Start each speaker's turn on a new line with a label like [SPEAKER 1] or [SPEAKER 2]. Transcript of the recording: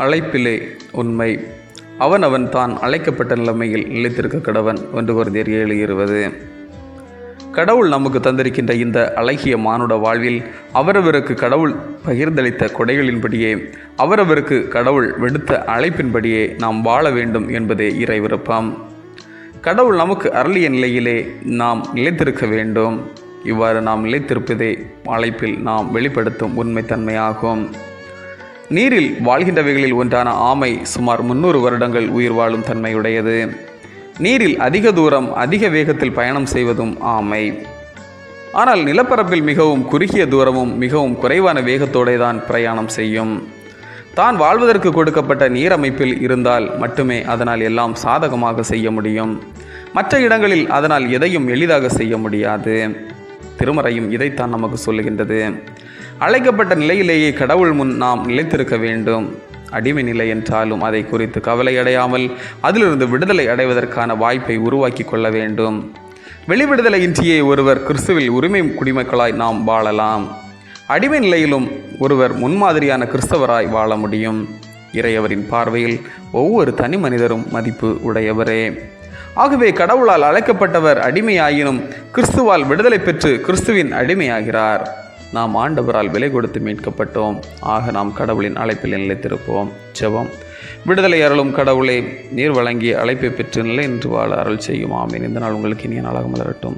[SPEAKER 1] அழைப்பிலே உண்மை. அவன் அவன் தான் அழைக்கப்பட்ட நிலைமையில் நிலைத்திருக்க கடவன் ஒன்று ஒரு ஏழு இருபது. கடவுள் நமக்கு தந்திருக்கின்ற இந்த அழகிய மானுட வாழ்வில் அவரவருக்கு கடவுள் பகிர்ந்தளித்த கொடைகளின்படியே அவரவருக்கு கடவுள் விடுத்த அழைப்பின்படியே நாம் வாழ வேண்டும் என்பதே இறை விருப்பம். கடவுள் நமக்கு அருளிய நிலையிலே நாம் நிலைத்திருக்க வேண்டும். இவ்வாறு நாம் நிலைத்திருப்பதே அழைப்பில் நாம் வெளிப்படுத்தும் உண்மைத்தன்மையாகும். நீரில் வாழ்கின்றவைகளில் ஒன்றான ஆமை சுமார் முன்னூறு வருடங்கள் உயிர் வாழும் தன்மையுடையது. நீரில் அதிக தூரம் அதிக வேகத்தில் பயணம் செய்வதும் ஆமை. ஆனால் நிலப்பரப்பில் மிகவும் குறுகிய தூரமும் மிகவும் குறைவான வேகத்தோடே தான் பிரயாணம் செய்யும். தான் வாழ்வதற்கு கொடுக்கப்பட்ட நீர் அமைப்பில் இருந்தால் மட்டுமே அதனால் எல்லாம் சாதகமாக செய்ய முடியும். மற்ற இடங்களில் அதனால் எதையும் எளிதாக செய்ய முடியாது. திருமறையும் இதைத்தான் நமக்கு சொல்லுகின்றது. அழைக்கப்பட்ட நிலையிலேயே கடவுள் முன் நாம் நிலைத்திருக்க வேண்டும். அடிமை நிலை என்றாலும் அதை குறித்து கவலையடையாமல் அதிலிருந்து விடுதலை அடைவதற்கான வாய்ப்பை உருவாக்கி கொள்ள வேண்டும். வெளிவிடுதலையின்றியே ஒருவர் கிறிஸ்துவில் உரிமை குடிமக்களாய் நாம் வாழலாம். அடிமை நிலையிலும் ஒருவர் முன்மாதிரியான கிறிஸ்தவராய் வாழ முடியும். இறையவரின் பார்வையில் ஒவ்வொரு தனி மனிதரும் மதிப்பு உடையவரே. ஆகவே கடவுளால் அழைக்கப்பட்டவர் அடிமையாயினும் கிறிஸ்துவால் விடுதலை பெற்று கிறிஸ்துவின் அடிமையாகிறார். நாம் ஆண்டவரால் விலை கொடுத்து மீட்கப்பட்டோம். ஆக நாம் கடவுளின் அழைப்பில் நிலைத்திருப்போம். ஜெபம். விடுதலை அருளும் கடவுளே நீர் வழங்கி அழைப்பை பெற்று நிலை நின்று வாழ அருள் செய்யும் ஆமீன் இந்த நாள் உங்களுக்கு இனிய நாளாக மலரட்டும்.